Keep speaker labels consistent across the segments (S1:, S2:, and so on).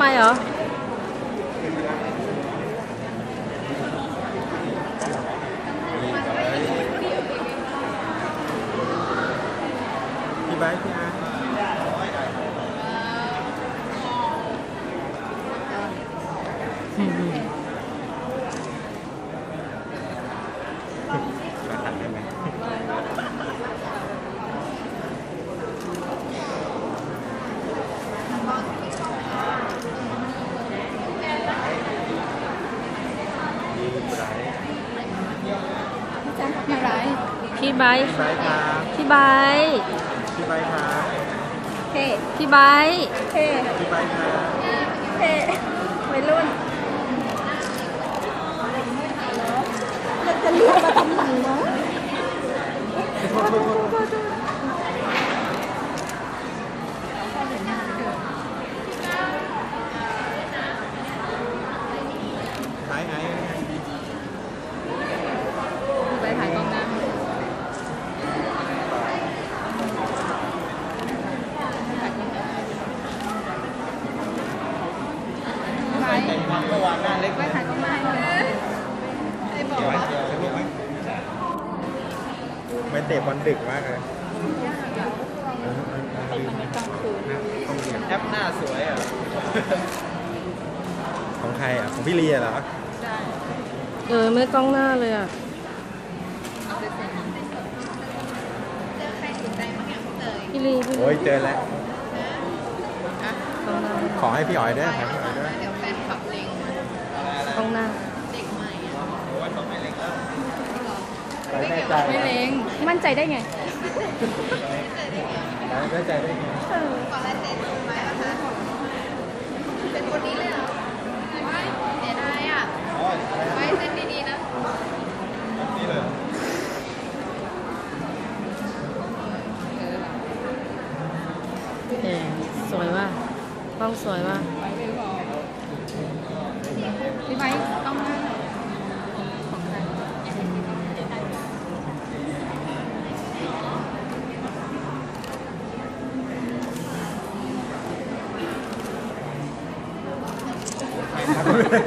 S1: ม่ได้ไปเหรอ
S2: พี่ไบร์ทพี่อาร์ต มาตัดได้ไหมพี่ไบร์ท
S3: ไม่ไร
S1: พี่ ไบร์ท
S2: พี่ไบร์ทครับ
S1: พี่ไบร์ท
S2: พี่ไบร์ทครับ
S3: เท่
S1: พี่ไบร์ท
S3: เท่
S2: พี่ไบร์ทครับ
S3: เท่วัยรุ่นเราจะเรียกมาทำไมเนาะ
S2: โทษโทษโทษไอ้ไอ้
S4: ไปถ่ายกล้องหน้า
S3: ไป
S2: เมื่อวานหน้าเล็ก
S3: ไปถ่ายกล้องหน้าให้หน่อย
S2: เดี๋ยวไว้เดี๋ยวลูกไม่เตะบอลดึกมากเลยแอปหน้าสวยอะ ของใครอะ ของพี่เลียเหรอ
S1: เออไม่กล้องหน้าเลยอะพี่ลีพี่ลี
S2: โอ้ยเจอแล้ว
S1: กล้องหน้า
S2: ขอให้พี่อ๋อยด้วยขอให้พี่อ๋อยด้วย
S1: กล้องหน้า
S2: แน่ใจ
S3: ไม่เลงมั่นใจได้ไง
S2: แน่ใจได้ไง
S4: เป็นคนนี้เลยเหรอไม่เสียดายอะไว้เส้นดีๆนะ
S2: นี่เลย
S1: เออสวยว่ะกล้องสวยว่ะ
S3: พี่ไบค์ต้อง หน้า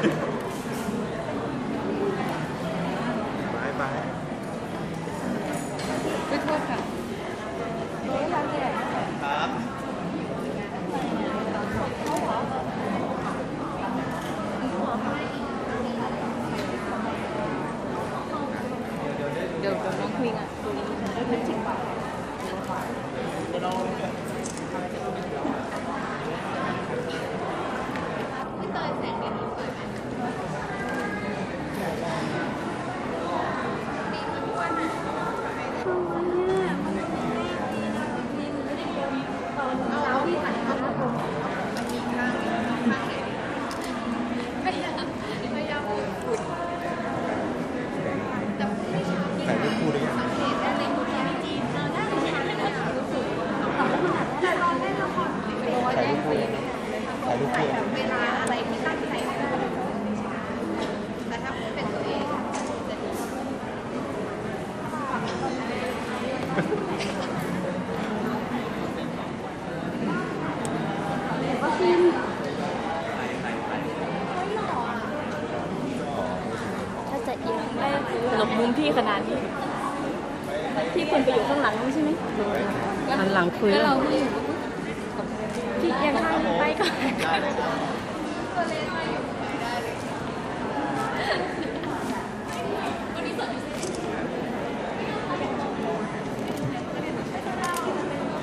S2: บายบาย
S3: ไปโทษค่ะ
S2: ครับ
S3: เดี๋ยวเดี๋ยวน้องคุยกันเป็นจริงป่ะ
S4: พี่เตยแสงเด่นสวยไหมดีมันอ้วนอะเอาพี่ถ่ายภาพมันมีข้างข้างไหนไม่อยากไม่อยากพูดฝุ่นแต่ไม่ชอบที่
S2: ถ่ายรูปคู่ด้วยกัน
S4: สังเกตได้เลยคุณพี่จีนเจอได้เลยค่ะไม่อยากรู้สึกแต่ตอนเล่นละครไม่เป็นว่า
S2: ถ่าย
S4: แย่
S2: รู
S4: ง
S2: ป
S4: ซีน
S2: คู่ถ่ายรูปคู่
S4: เวลาอะไรที่ตั้งใจไม่ได้แต่ถ้าพูดเป็นตัวเองจะดี
S3: ถ้าจะเอียงไม่หลบ มุมพี่ขนาดนี้พี่ควรไปอยู่ข้างหลังไม่ใช่ไหม
S1: หันหลังคุย
S3: แล้ว
S1: แล้
S3: เรา
S1: ว
S3: ไม่อยู่พี่เอียงข้างไปก่อน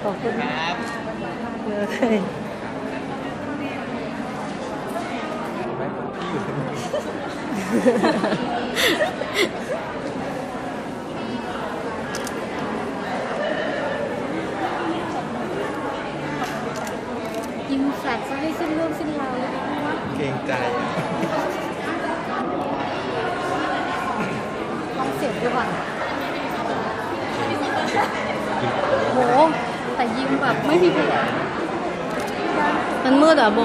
S1: ขอบคุณครับเลย
S2: พี่อยู่ ตรงนี้
S3: ยิงแฟลชซะให้สิ้นเรื่องสิ้นราวเลยนะว่า
S2: เกรงใจอะ
S3: ลองเสียงดูก่อนโห แต่ยิงแบบไม่มีพยาน
S1: มันมืดเหรอะโบ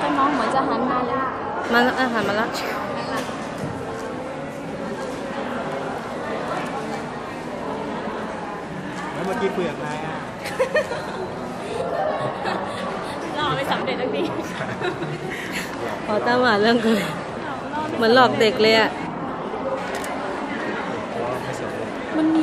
S3: ก็น้องเหมือนจะหันมาเลย
S1: มันอาหารมาละ
S2: แล้วเมื่อกี้คุยกับใครอะ
S3: รอไม่สำเร็จสักที
S1: ขอตามหาเรื่องกูเหมือนหลอกเด็กเลยอะ
S2: ไม่สนเลย
S3: มันมี